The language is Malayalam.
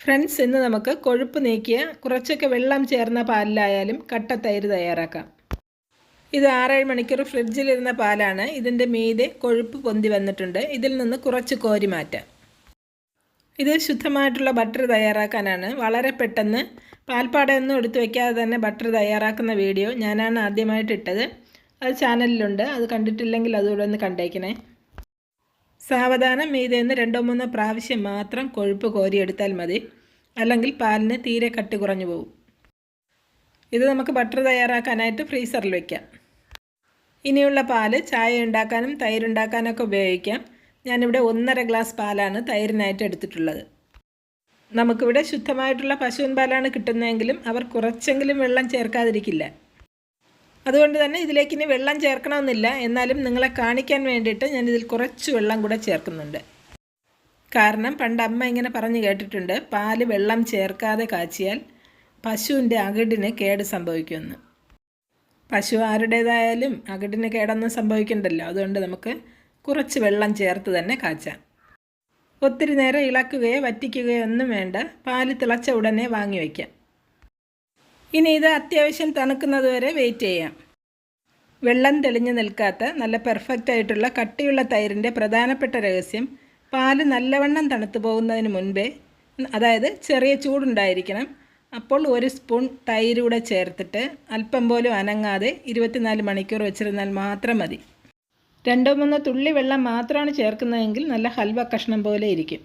ഫ്രണ്ട്സ് ഇന്ന് നമുക്ക് കൊഴുപ്പ് നീക്കിയ കുറച്ചൊക്കെ വെള്ളം ചേർന്ന പാലിലായാലും കട്ട തൈര് തയ്യാറാക്കാം. ഇത് ആറേഴ് മണിക്കൂർ ഫ്രിഡ്ജിലിരുന്ന പാലാണ് ഇതിന്റെ മീതെ കൊഴുപ്പ് പൊന്തി വന്നിട്ടുണ്ട്. ഇതിൽ നിന്ന് കുറച്ച് കോരി മാറ്റാം. ഇത് ശുദ്ധമായിട്ടുള്ള ബട്ടർ തയ്യാറാക്കാനാണ്. വളരെ പെട്ടെന്ന് പാൽപ്പാടയൊന്നും എടുത്തു വയ്ക്കാതെ തന്നെ ബട്ടർ തയ്യാറാക്കുന്ന വീഡിയോ ഞാനാണ് ആദ്യമായിട്ടിട്ടത്. അത് ചാനലിലുണ്ട്. അത് കണ്ടിട്ടില്ലെങ്കിൽ അതുകൂടെ ഒന്ന് കണ്ടേക്കണേ. സാവധാനം മീതെ രണ്ടോ മൂന്നോ പ്രാവശ്യം മാത്രം കൊഴുപ്പ് കോരിയെടുത്താൽ മതി. അല്ലെങ്കിൽ പാലിന് തീരെ കട്ടി കുറഞ്ഞു പോകും ഇത് നമുക്ക് ബട്ടർ തയ്യാറാക്കാനായിട്ട് ഫ്രീസറിൽ വയ്ക്കാം ഇനിയുള്ള പാൽ ചായ ഉണ്ടാക്കാനും തൈരുണ്ടാക്കാനൊക്കെ ഉപയോഗിക്കാം. ഞാനിവിടെ ഒന്നര ഗ്ലാസ് പാലാണ് തൈരിനായിട്ട് എടുത്തിട്ടുള്ളത്. നമുക്കിവിടെ ശുദ്ധമായിട്ടുള്ള പശുവിൻ പാലാണ് കിട്ടുന്നതെങ്കിലും അവർ കുറച്ചെങ്കിലും വെള്ളം ചേർക്കാതിരിക്കില്ല. അതുകൊണ്ട് തന്നെ ഇതിലേക്ക് ഇനി വെള്ളം ചേർക്കണമെന്നില്ല. എന്നാലും നിങ്ങളെ കാണിക്കാൻ വേണ്ടിയിട്ട് ഞാൻ ഇതിൽ കുറച്ച് വെള്ളം കൂടെ ചേർക്കുന്നുണ്ട്. കാരണം പണ്ട് അമ്മ ഇങ്ങനെ പറഞ്ഞു കേട്ടിട്ടുണ്ട് പാൽ വെള്ളം ചേർക്കാതെ കാച്ചിയാൽ പശുവിന്റെ അകിടിന് കേട് സംഭവിക്കുമെന്ന്. പശു ആരുടേതായാലും അകിടിന് കേടൊന്നും സംഭവിക്കണ്ടല്ലോ. അതുകൊണ്ട് നമുക്ക് കുറച്ച് വെള്ളം ചേർത്ത് തന്നെ കാച്ചാം. ഒത്തിരി നേരം ഇളക്കുകയോ വറ്റിക്കുകയോ ഒന്നും വേണ്ട. പാൽ തിളച്ച ഉടനെ വാങ്ങി വയ്ക്കാം. ഇനി ഇത് അത്യാവശ്യം തണുക്കുന്നത് വരെ വെയിറ്റ് ചെയ്യാം. വെള്ളം തെളിഞ്ഞു നിൽക്കാത്ത നല്ല പെർഫെക്റ്റ് ആയിട്ടുള്ള കട്ടിയുള്ള തൈരിന്റെ പ്രധാനപ്പെട്ട രഹസ്യം പാൽ നല്ലവണ്ണം തണുത്തു പോകുന്നതിന് മുൻപേ അതായത് ചെറിയ ചൂടുണ്ടായിരിക്കണം. അപ്പോൾ ഒരു സ്പൂൺ തൈര് ചേർത്തിട്ട് അല്പം പോലും അനങ്ങാതെ ഇരുപത്തിനാല് മണിക്കൂർ വെച്ചിരുന്നാൽ മാത്രം മതി. രണ്ടോ മൂന്നോ തുള്ളി വെള്ളം മാത്രമാണ് ചേർക്കുന്നതെങ്കിൽ നല്ല ഹൽവ കഷ്ണം പോലെ ഇരിക്കും.